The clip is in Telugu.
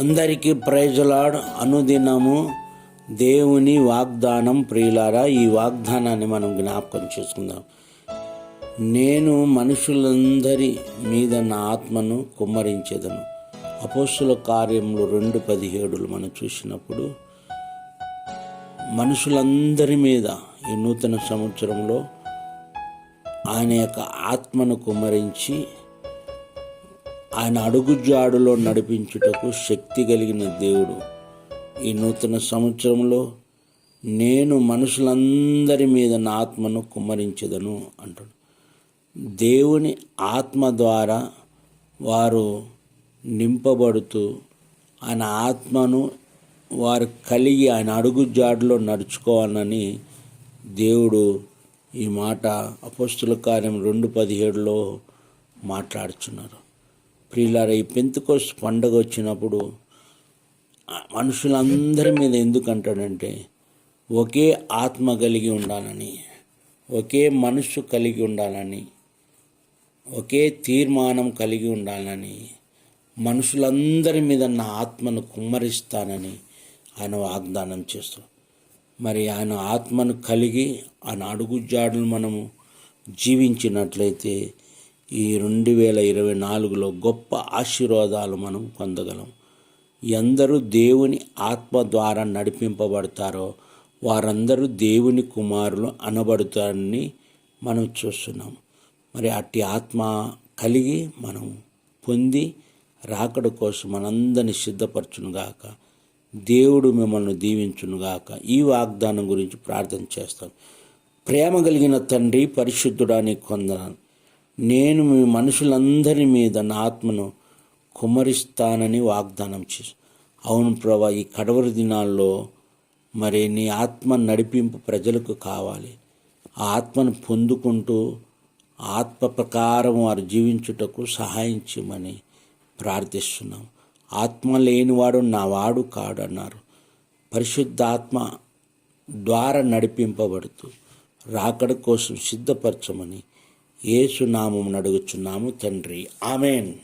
అందరికీ ప్రైజులాడ్ అనుదినము దేవుని వాగ్దానం ప్రియులారా ఈ వాగ్దానాన్ని మనం జ్ఞాపకం చేసుకుందాం. నేను మనుషులందరి మీద నా ఆత్మను కుమ్మరించేదను. అపోస్తుల కార్యములు రెండు పదిహేడులు మనం చూసినప్పుడు మనుషులందరి మీద ఈ నూతన సంవత్సరంలో ఆయన యొక్క ఆత్మను కుమ్మరించి ఆయన అడుగుజాడులో నడిపించుటకు శక్తి కలిగిన దేవుడు. ఈ నూతన సంవత్సరంలో నేను మనుషులందరి మీద నా ఆత్మను కుమ్మరించదను అంటాడు దేవుని ఆత్మ ద్వారా వారు నింపబడుతూ ఆయన ఆత్మను వారు కలిగి ఆయన అడుగు జాడులో నడుచుకోవాలని దేవుడు ఈ మాట అపస్తుల కార్యం రెండు పదిహేడులో మాట్లాడుచున్నారు. ప్రియులారా ఈ పెంతుకోస్ పండగ వచ్చినప్పుడు మనుషులందరి మీద ఎందుకు అంటాడంటే ఒకే ఆత్మ కలిగి ఉండాలని ఒకే మనస్సు కలిగి ఉండాలని ఒకే తీర్మానం కలిగి ఉండాలని మనుషులందరి మీద నా ఆత్మను కుమ్మరిస్తానని ఆయన వాగ్దానం చేస్తూ మరి ఆయన ఆత్మను కలిగి ఆయన అడుగుజాడును మనము జీవించినట్లయితే ఈ రెండు వేల ఇరవై నాలుగులో గొప్ప ఆశీర్వాదాలు మనం పొందగలం. ఎందరూ దేవుని ఆత్మ ద్వారా నడిపింపబడతారో వారందరూ దేవుని కుమారులు అనబడతారని మనం చూస్తున్నాం. మరి అట్టి ఆత్మ కలిగి మనం పొంది రాకడ కోసం మనందరిని సిద్ధపరచునుగాక దేవుడు మిమ్మల్ని దీవించునుగాక ఈ వాగ్దానం గురించి ప్రార్థన చేస్తాం. ప్రేమ కలిగిన తండ్రి పరిశుద్ధుడాని కొందనాను నేను మీ మనుషులందరి మీద నా ఆత్మను కుమరిస్తానని వాగ్దానం చేసి. అవును ప్రభా ఈ కడవరి దినాల్లో మరి నీ ఆత్మ నడిపింపు ప్రజలకు కావాలి. ఆ ఆత్మను పొందుకుంటూ ఆత్మ ప్రకారం వారు జీవించుటకు సహాయం చేయమని ప్రార్థిస్తున్నాం. ఆత్మ లేనివాడు నా వాడు కాడు అన్నారు పరిశుద్ధాత్మ ద్వారా నడిపింపబడుతూ రాకడ కోసం సిద్ధపరచమని ఏసునామం అడుగుచున్నాము తండ్రి. ఆమెన్.